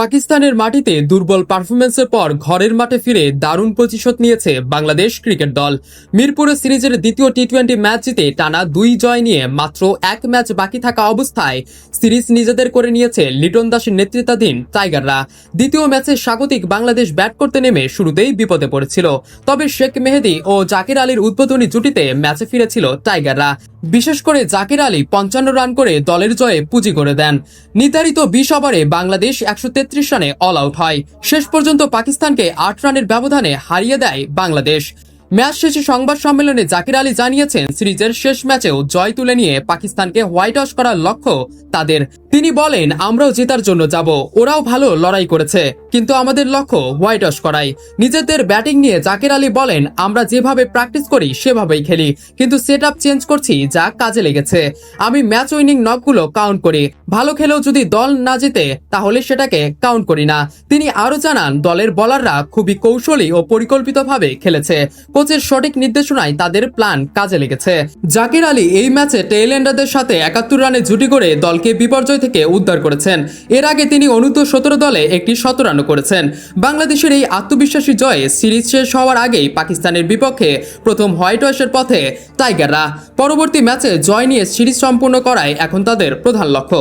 পাকিস্তানের মাটিতে দুর্বল পারফরমেন্সের পর ঘরের মাঠে ফিরে দারুণ প্রতিশোধ নিয়েছে বাংলাদেশ ক্রিকেট দল। মিরপুরে সিরিজের দ্বিতীয় টি টোয়েন্টি ম্যাচ জিতে টানা দুই জয় নিয়ে মাত্র এক ম্যাচ বাকি থাকা অবস্থায় সিরিজ নিজেদের করে নিয়েছে লিটন দাসের নেতৃত্বাধীন টাইগাররা। দ্বিতীয় ম্যাচে স্বাগতিক বাংলাদেশ ব্যাট করতে নেমে শুরুতেই বিপদে পড়েছিল। তবে শেখ মেহেদি ও জাকির আলীর উদ্বোধনী জুটিতে ম্যাচে ফিরেছিল টাইগাররা। বিশেষ করে জাকির আলী পঞ্চান্ন রান করে দলের জয়ে পুঁজি করে দেন। নির্ধারিত বিশ ওভারে বাংলাদেশ একশো তেত্রিশ রানে অল আউট হয়। শেষ পর্যন্ত পাকিস্তানকে আট রানের ব্যবধানে হারিয়ে দেয় বাংলাদেশ। ম্যাচ শেষে সংবাদ সম্মেলনে জাকির আলী জানিয়েছেন, সিরিজের শেষ ম্যাচেও জয় তুলে নিয়ে পাকিস্তানকে হোয়াইট হাউস করার লক্ষ্য তাদের। তিনি বলেন, আমরাও জেতার জন্য যাব। ওরাও ভালো লড়াই করেছে, কিন্তু আমাদের লক্ষ্য হোয়াইট হাউস করাই। নিজেদের ব্যাটিং নিয়ে জাকির আলী বলেন, আমরা যেভাবে প্র্যাকটিস করি, সেভাবেই খেলি, কিন্তু সেট আপ চেঞ্জ করছি, যা কাজে লেগেছে। আমি ম্যাচ উইনিং নকগুলো কাউন্ট করি। ভালো খেলেও যদি দল না জেতে, তাহলে সেটাকে কাউন্ট করি না। তিনি আরও জানান, দলের বলাররা খুবই কৌশলী ও পরিকল্পিতভাবে খেলেছে। কোচের সঠিক নির্দেশনায় তাদের প্ল্যান কাজে লেগেছে। জাকির আলী এই ম্যাচে টেইলেন্ডারদের সাথে একাত্তর রানে জুটি করে দলকে বিপর্যয় থেকে উদ্ধার করেছেন। এর আগে তিনি অনূর্ধ্ব সতেরো দলে একটি শত রানও করেছেন। বাংলাদেশের এই আত্মবিশ্বাসী জয়ে সিরিজ শেষ হওয়ার আগেই পাকিস্তানের বিপক্ষে প্রথম হোয়াইট ওয়াশের পথে টাইগাররা। পরবর্তী ম্যাচে জয় নিয়ে সিরিজ সম্পূর্ণ করায় এখন তাদের প্রধান লক্ষ্য।